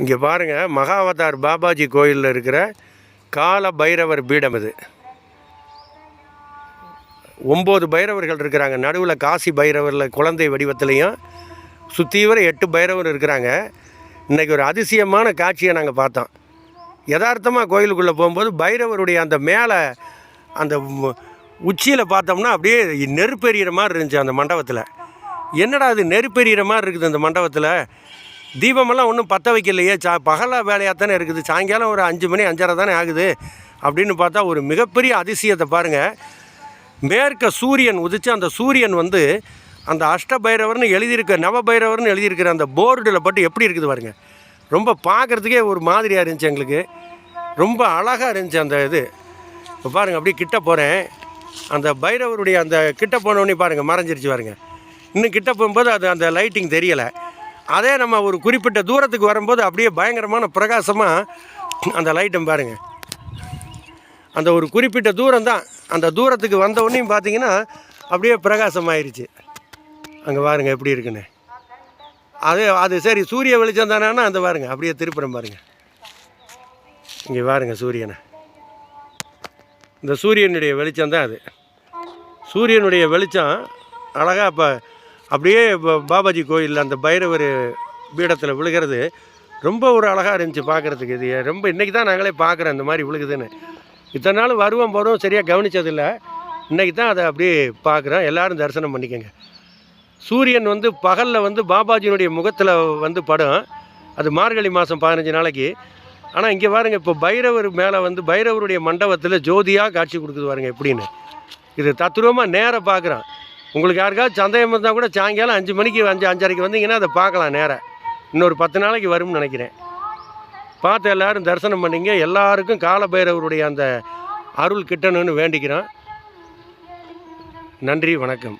இங்கே பாருங்கள் மகாவதார் பாபாஜி கோயிலில் இருக்கிற கால பைரவர் பீடம் இது. ஒம்பது பைரவர்கள் இருக்கிறாங்க. நடுவில் காசி பைரவரில் குழந்தை வடிவத்துலேயும் சுத்தீவிர எட்டு பைரவர் இருக்கிறாங்க. இன்றைக்கி ஒரு அதிசயமான காட்சியை நாங்கள் பார்த்தோம். யதார்த்தமாக கோயிலுக்குள்ளே போகும்போது பைரவருடைய அந்த மேலே அந்த உச்சியில் பார்த்தோம்னா அப்படியே நெருப்பெறிகிற மாதிரி இருந்துச்சு அந்த மண்டபத்தில். என்னடா அது நெருப்பெறிகிற மாதிரி இருக்குது அந்த மண்டபத்தில்? தீபமெல்லாம் ஒன்றும் பற்ற வைக்கலையே. சா பகலாக வேலையாக தானே இருக்குது. சாயங்காலம் ஒரு அஞ்சு மணி அஞ்சரை தானே ஆகுது. அப்படின்னு பார்த்தா ஒரு மிகப்பெரிய அதிசயத்தை பாருங்கள் மேற்க சூரியன் உதிச்சு அந்த சூரியன் வந்து அந்த அஷ்டபைரவர்னு எழுதியிருக்க நவபைரவர்னு எழுதியிருக்கிற அந்த போர்டில் பட்டு எப்படி இருக்குது பாருங்க. ரொம்ப பார்க்குறதுக்கே ஒரு மாதிரியாக இருந்துச்சு எங்களுக்கு. ரொம்ப அழகாக இருந்துச்சு அந்த இது. இப்போ பாருங்கள் அப்படியே கிட்ட போகிறேன் அந்த பைரவருடைய அந்த கிட்ட போனோடனே பாருங்கள் மறைஞ்சிருச்சு பாருங்கள் இன்னும் கிட்ட போகும்போது அது அந்த லைட்டிங் தெரியலை. அதே நம்ம ஒரு குறிப்பிட்ட தூரத்துக்கு வரும்போது அப்படியே பயங்கரமான பிரகாசமாக அந்த லைட்டை பாருங்கள் அந்த ஒரு குறிப்பிட்ட தூரம் தான். அந்த தூரத்துக்கு வந்தவுடனே பார்த்தீங்கன்னா அப்படியே பிரகாசமாயிருச்சு. அங்கே பாருங்க எப்படி இருக்குன்னு. அது அது சரி சூரிய வெளிச்சம் தானேன்னா அந்த பாருங்க அப்படியே திருப்புறம் பாருங்கள் இங்கே பாருங்க சூரியனை. இந்த சூரியனுடைய வெளிச்சம் தான் அது. சூரியனுடைய வெளிச்சம் அழகாக இப்போ அப்படியே பாபாஜி கோயிலில் அந்த பைரவர் பீடத்தில் விழுகிறது ரொம்ப ஒரு அழகாக இருந்துச்சு பார்க்குறதுக்கு இது ரொம்ப இன்றைக்கி தான் நாங்களே பார்க்குறோம் இந்த மாதிரி விழுகுதுன்னு. இத்தனை நாள் வருவோம் போகிறோம் சரியாக கவனிச்சதில்லை. இன்றைக்கி தான் அதை அப்படியே பார்க்குறோம் எல்லோரும் தரிசனம் பண்ணிக்கோங்க. சூரியன் வந்து பகலில் வந்து பாபாஜியினுடைய முகத்தில் வந்து படம். அது மார்கழி மாதம் பதினஞ்சு நாளைக்கு. ஆனால் இங்கே பாருங்க இப்போ பைரவர் மேலே வந்து பைரவருடைய மண்டபத்தில் ஜோதியாக காட்சி கொடுக்குது பாருங்க எப்படின்னு. இது தத்துருவமாக நேராக பார்க்குறான் உங்களுக்கு யாருக்காவது சந்தேகம் இருந்தால் கூட சாயங்காலம் அஞ்சு மணிக்கு அஞ்சு அஞ்சரைக்கு வந்தீங்கன்னா அதை பார்க்கலாம் நேராக இன்னொரு பத்து நாளைக்கு வரும்னு நினைக்கிறேன். பார்த்து எல்லோரும் தரிசனம் பண்ணிங்க. எல்லாருக்கும் காலபைரவருடைய அந்த அருள் கிட்டணும்னு வேண்டிக்கிறோம். நன்றி வணக்கம்.